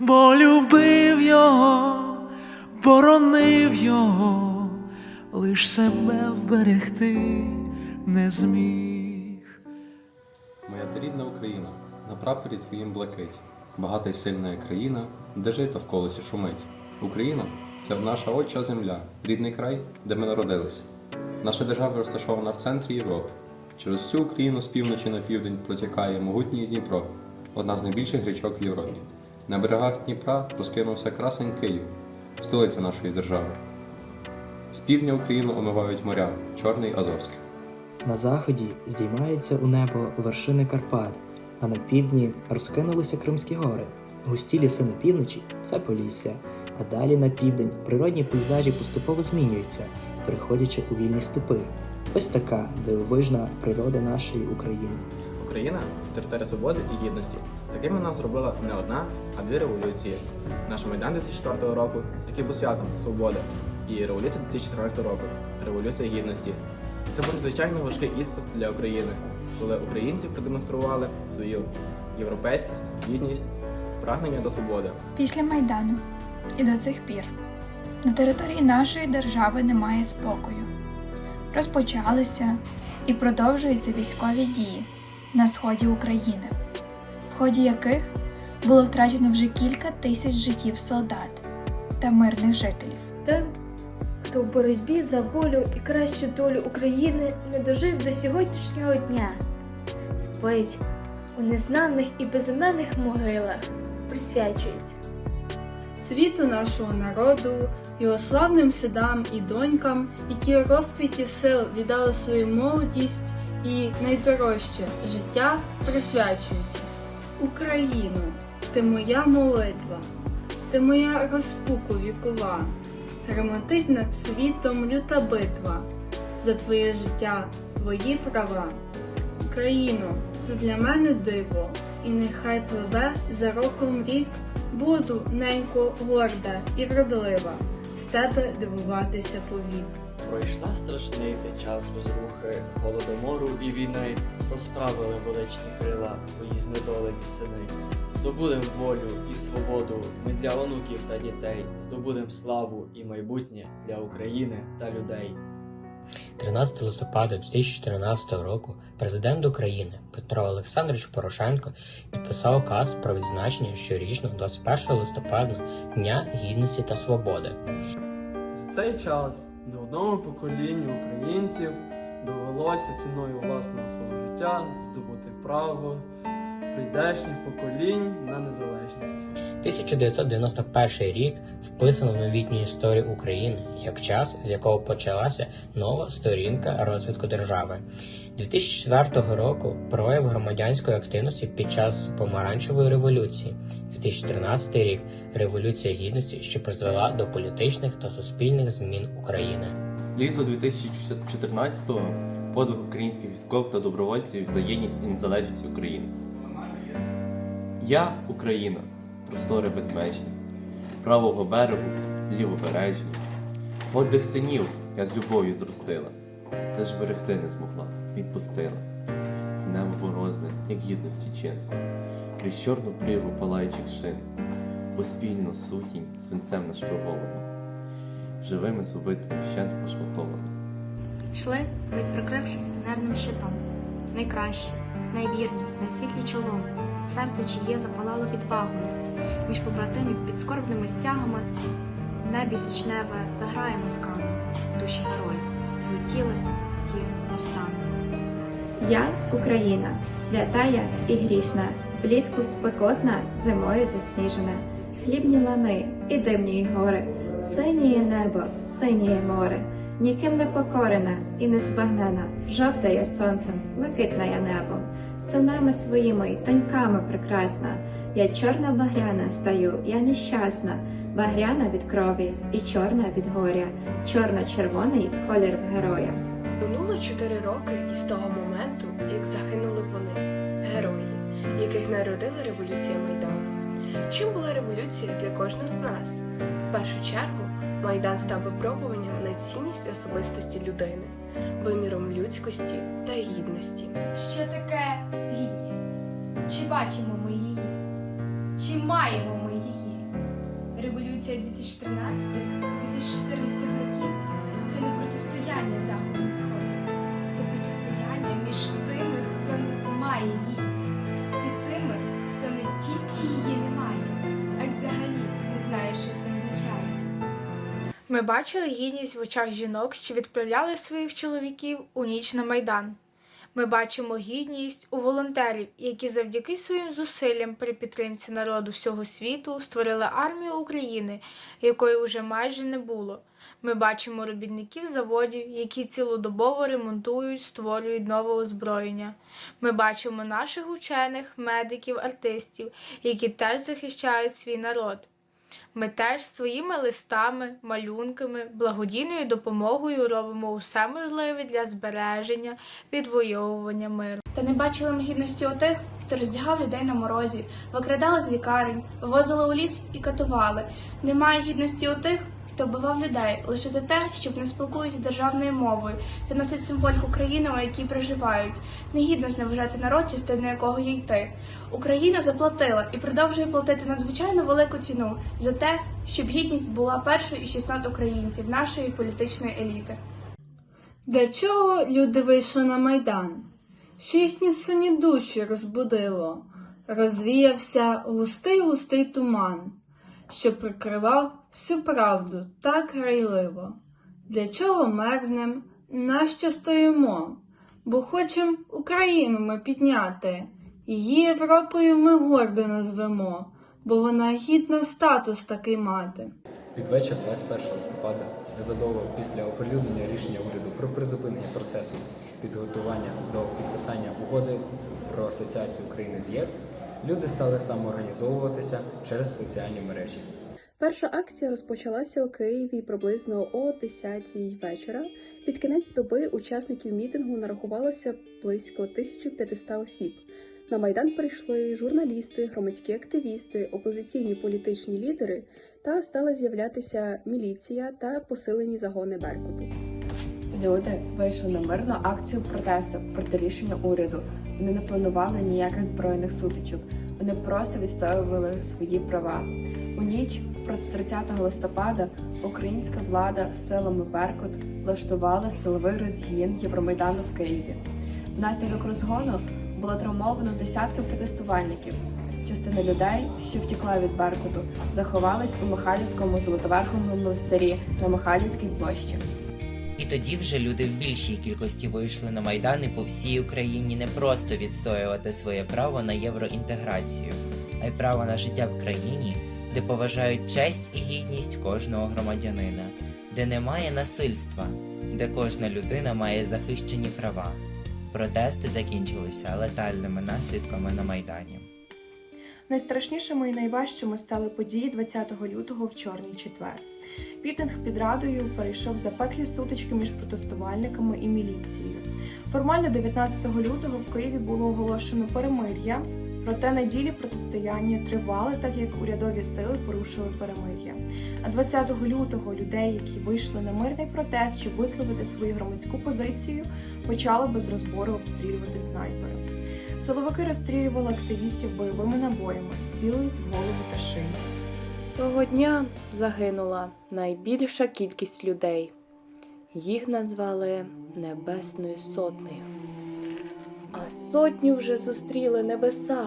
бо любив його, боронив його, лиш себе вберегти не зміг. Моя ти рідна Україна, на прапорі твоїм блакить, багата й сильна країна, де жито колесі шумить. Україна це наша отча земля, рідний край, де ми народилися. Наша держава розташована в центрі Європи. Через всю Україну з півночі на південь протікає могутній Дніпро, одна з найбільших річок в Європі. На берегах Дніпра розкинувся красень Київ, столиця нашої держави. З півдня Україну омивають моря Чорний Азовський. На заході здіймаються у небо вершини Карпат, а на півдні розкинулися Кримські гори. Густі ліси на півночі це Полісся, а далі на південь природні пейзажі поступово змінюються, переходячи у вільні степи. Ось така дивовижна природа нашої України. Україна територія свободи і гідності. Такими нас зробила не одна, а дві революції. Наш Майдан 2004 року, який був святом свободи, і революція 2014 року Революція Гідності. Це був звичайно важкий іспит для України, коли українці продемонстрували свою європейськість, гідність, прагнення до свободи. Після Майдану і до цих пір на території нашої держави немає спокою. Розпочалися і продовжуються військові дії на сході України, в ході яких було втрачено вже кілька тисяч життів солдат та мирних жителів. Тим, хто в боротьбі за волю і кращу долю України не дожив до сьогоднішнього дня, спить у незнаних і безіменних могилах, присвячується. світу нашого народу, його славним синам і донькам, які у розквіті сил віддали свою молодість і найдорожче життя присвячуються. Україну, ти моя молитва, ти моя розпуку вікова, Гремотить над світом люта битва за твоє життя, твої права. Україно, ти для мене диво, і нехай пливе за роком рік Буду, ненько, горда і вродлива, з тебе дивуватися повік. Пройшла страшний ти час розрухи, голодомору і війни, розправили величні крила твої знедолені сини. Здобудем волю і свободу ми для онуків та дітей, здобудем славу і майбутнє для України та людей. 13 листопада 2014 року президент України Петро Олександрович Порошенко підписав указ про відзначення щорічного 21 листопада Дня Гідності та Свободи. За цей час не одному поколінню українців довелося ціною власного свого життя здобути право прийдешніх поколінь на незалежність. 1991 рік вписано в новітню історію України як час, з якого почалася нова сторінка розвитку держави. 2004 року прояв громадянської активності під час помаранчевої революції. 2013 рік революція гідності, що призвела до політичних та суспільних змін України. Літо 2014-го подвиг українських військових та добровольців за єдність і незалежність України. Я Україна, простори безмежні, правого берегу, лівобережні. Подих синів я з любов'ю зростила, лиш берегти не змогла, відпустила. В небо борозне, як гідності чин, крізь чорну пригу палаючих шин, поспільно сутінь свинцем нашпиговано, живими з убитими вщент пошматовано. Йшли, ледь прикрившись фанерним щитом. Найкраще, найвірні, найсвітлі чолом. Серце чиє запалало відвагою. Між побратимів під скорбними стягами в небі січневе заграє мисками. Душі героїв злетіли і розтанули. Я Україна, святая і грішна, влітку спекотна, зимою засніжена, хлібні лани і димні гори, синіє небо, синіє море, ніким не покорена і не збагнена, жовта я сонцем, блакитна я небом, синами своїми й доньками прекрасна. Я чорна багряна стаю, я нещасна, багряна від крові і чорна від горя, чорно-червоний колір героя. Минуло чотири роки із того моменту, як загинули вони, герої, яких народила революція Майдану. Чим була революція для кожного з нас? В першу чергу, Майдан став випробуванням на цінність особистості людини, виміром людськості та гідності. Що таке гідність? Чи бачимо ми її? Чи маємо ми її? Революція 2013-2014 років це не протистояння Заходу і Сходу, це протистояння між тими, хто має гідність, Ми бачили гідність в очах жінок, що відправляли своїх чоловіків у ніч на майдан. Ми бачимо гідність у волонтерів, які завдяки своїм зусиллям при підтримці народу всього світу створили армію України, якої уже майже не було. Ми бачимо робітників заводів, які цілодобово ремонтують, створюють нове озброєння. Ми бачимо наших учених, медиків, артистів, які теж захищають свій народ. Ми теж своїми листами, малюнками, благодійною допомогою робимо усе можливе для збереження, відвоювання миру. Та не бачили ми гідності у тих, хто роздягав людей на морозі, викрадали з лікарень, вивозили у ліс і катували. Немає гідності у тих, хто вбивав людей лише за те, що вони спілкуються державною мовою та носять символіку країни, у якій проживають. Негідно зневажати народ, частиною якого є й ти. Україна заплатила і продовжує платити надзвичайно велику ціну за те, щоб гідність була першою із 16 українців нашої політичної еліти. Для чого люди вийшли на майдан? Що їхні сонні душі розбудило, розвіявся густий густий туман, що прикривав всю правду так грайливо. Для чого мерзнем, нащо стоїмо? Бо хочем Україну ми підняти, її Європою ми гордо назвемо, бо вона гідна статус такий мати. Під вечір 21 листопада, незадовго після оприлюднення рішення уряду про призупинення процесу підготування до підписання угоди про асоціацію України з ЄС, люди стали самоорганізовуватися через соціальні мережі. Перша акція розпочалася у Києві приблизно о 10-й вечора. Під кінець доби учасників мітингу нарахувалося близько 1500 осіб. На майдан прийшли журналісти, громадські активісти, опозиційні політичні лідери та стала з'являтися міліція та посилені загони Беркуту. Люди вийшли на мирну акцію протесту проти рішення уряду. Вони не планували ніяких збройних сутичок. Вони просто відстоювали свої права. У ніч проти 30 листопада українська влада силами Беркут влаштувала силовий розгін Євромайдану в Києві. Внаслідок розгону було травмовано десятки протестувальників. Частина людей, що втікла від Беркуту, заховались у Михайлівському золотоверховому монастирі на Михайлівській площі. І тоді вже люди в більшій кількості вийшли на майдани по всій Україні не просто відстоювати своє право на євроінтеграцію, а й право на життя в країні, де поважають честь і гідність кожного громадянина, де немає насильства, де кожна людина має захищені права. Протести закінчилися летальними наслідками на майдані. Найстрашнішими і найважчими стали події 20 лютого в Чорний четвер. Мітинг під Радою перейшов запеклі сутички між протестувальниками і міліцією. Формально 19 лютого в Києві було оголошено перемир'я, проте неділі протистояння тривали, так як урядові сили порушили перемир'я. А 20 лютого людей, які вийшли на мирний протест, щоб висловити свою громадську позицію, почали без розбору обстрілювати снайпери. Силовики розстрілювали активістів бойовими набоями, цілились в голову та шию. Того дня загинула найбільша кількість людей. Їх назвали Небесною Сотнею. А сотню вже зустріли небеса,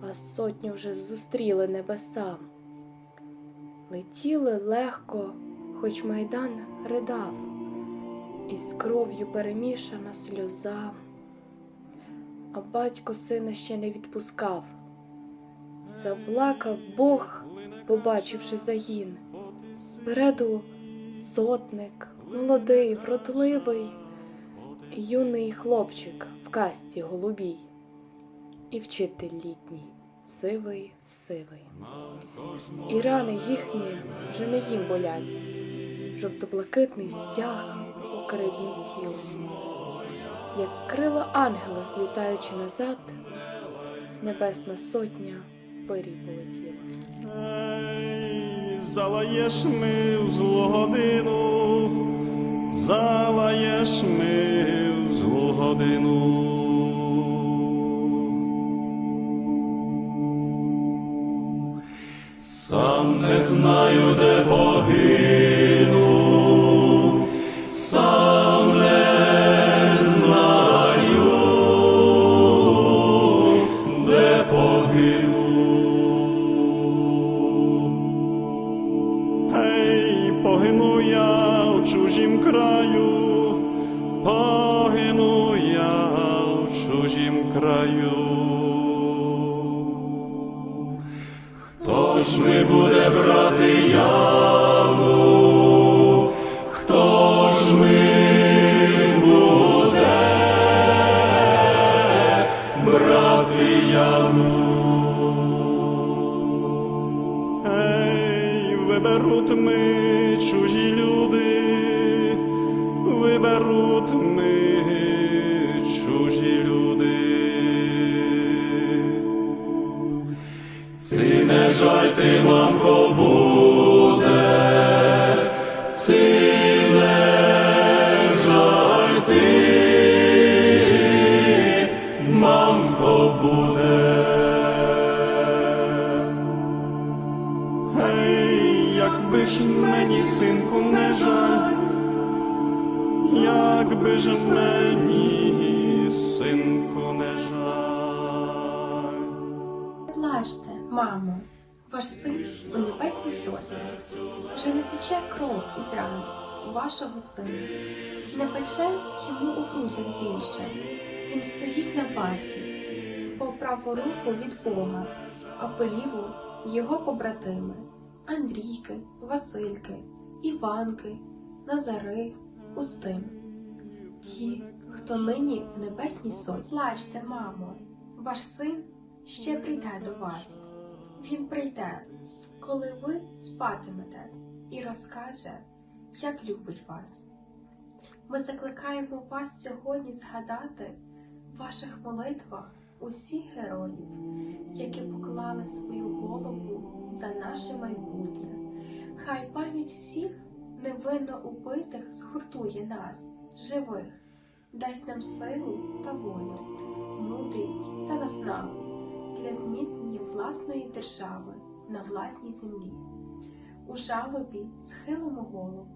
а сотню вже зустріли небеса. Летіли легко, хоч майдан ридав, і з кров'ю перемішана сльоза. А батько сина ще не відпускав. Заплакав Бог, побачивши загін. Спереду сотник, молодий, вродливий, юний хлопчик в касті голубій, і вчитель літній, сивий, сивий. І рани їхні вже не їм болять, жовто-блакитний стяг покрив їм тіло, як крила ангела, злітаючи назад, небесна сотня вирій полетіла. Залаєш ми в злу годину, залаєш ми в злу годину. Сам не знаю, де погину, чужім краю. Хто ж ми буде брати яму? Жаль ти, мамко, буде, ваш син у небесній сотні. Вже не тече кров із ран вашого сина. Не пече йому у грудях більше. Він стоїть на варті, по праву руку від Бога, а по ліву його побратими Андрійки, Васильки, Іванки, Назари, Устим. Ті, хто нині в небесній сотні. Плачте, мамо, ваш син ще прийде до вас. Він прийде, коли ви спатимете, і розкаже, як любить вас. Ми закликаємо вас сьогодні згадати в ваших молитвах усіх героїв, які поклали свою голову за наше майбутнє. Хай пам'ять всіх невинно убитих згуртує нас, живих, дасть нам силу та волю, мудрість та наснагу для зміцнення власної держави на власній землі. У жалобі схилимо голову,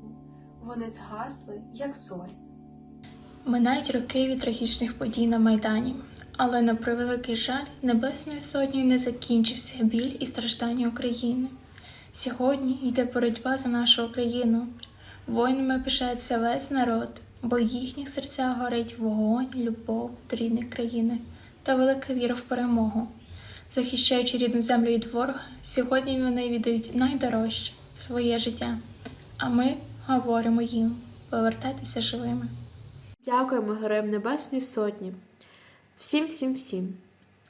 вони згасли, як зорі. Минають роки від трагічних подій на Майдані, але на превеликий жаль, Небесною сотнею не закінчився біль і страждання України. Сьогодні йде боротьба за нашу Україну. Воїнами пишається весь народ, бо в їхніх серцях горить вогонь, любов до рідної країни та велика віра в перемогу. Захищаючи рідну землю від ворога, сьогодні вони віддають найдорожче своє життя. А ми говоримо їм повертайтеся живими. Дякуємо Героям Небесної Сотні. Всім, всім, всім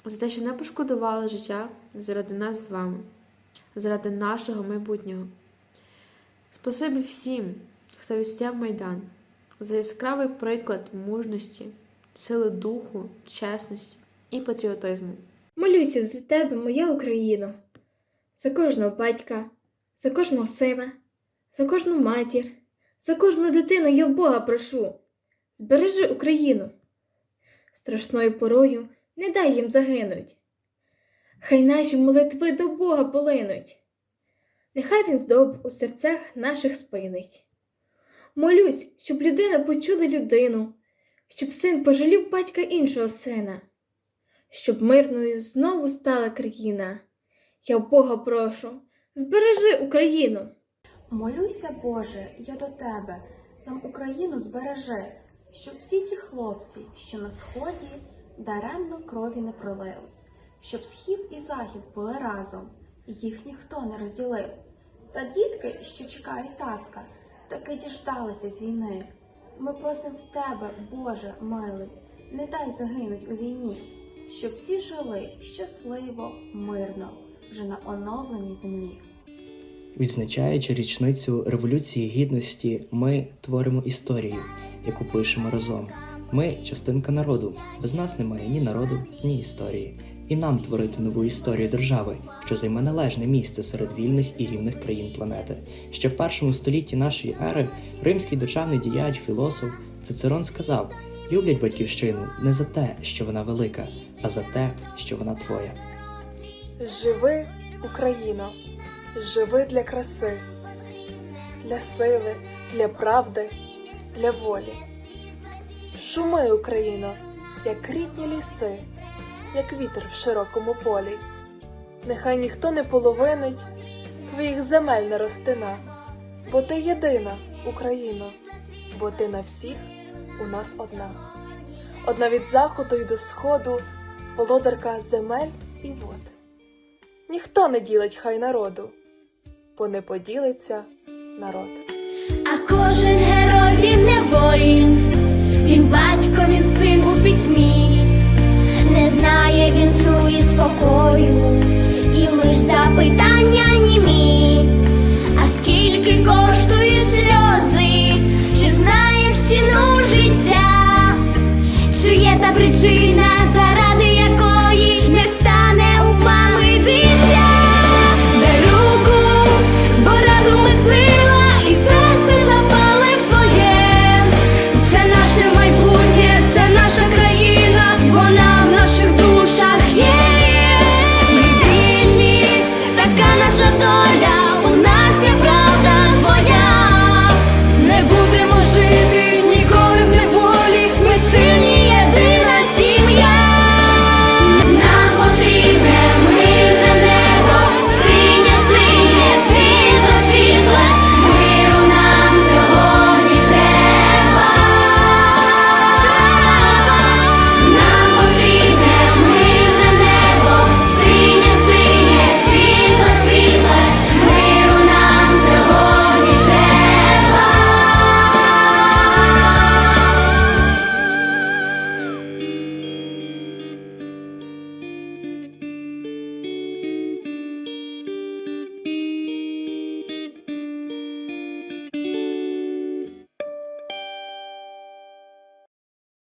за те, що не пошкодували життя заради нас з вами, заради нашого майбутнього. Спасибі всім, хто відстояв Майдан, за яскравий приклад мужності, сили духу, чесності і патріотизму. Молюся за тебе, моя Україно, за кожного батька, за кожного сина, за кожну матір, за кожну дитину я в Бога прошу. Збережи Україну. Страшною порою не дай їм загинуть. Хай наші молитви до Бога полинуть. Нехай він здоб у серцях наших спинить. Молюсь, щоб людина почула людину, щоб син пожалів батька іншого сина, щоб мирною знову стала країна. Я Бога прошу, збережи Україну. Молюйся, Боже, я до тебе, нам Україну збережи, щоб всі ті хлопці, що на сході, даремно крові не пролили, щоб схід і захід були разом, і їх ніхто не розділив. Та дітки, що чекають татка, таки діждалися з війни. Ми просимо в тебе, Боже милий, не дай загинуть у війні, щоб всі жили щасливо, мирно, вже на оновленій землі. Відзначаючи річницю Революції Гідності, ми творимо історію, яку пишемо разом. Ми частинка народу. Без нас немає ні народу, ні історії. І нам творити нову історію держави, що займе належне місце серед вільних і рівних країн планети. Ще в першому столітті нашої ери римський державний діяч, філософ Цицерон сказав: люблять батьківщину не за те, що вона велика, а за те, що вона твоя. Живи, Україно, живи для краси, для сили, для правди, для волі. Шуми, Україно, як рідні ліси, як вітер в широкому полі. Нехай ніхто не половинить твоїх земель не розтина, бо ти єдина, Україно, бо ти на всіх у нас одна, одна від заходу і до сходу, володарка земель і вод. Ніхто не ділить хай народу, бо не поділиться народ. А кожен герой він не воїн, він батько, він син у пітьмі, не знає він сну і спокою, і лиш запитання німі. А скільки коштує сльози, чи знаєш ціну? причина заради.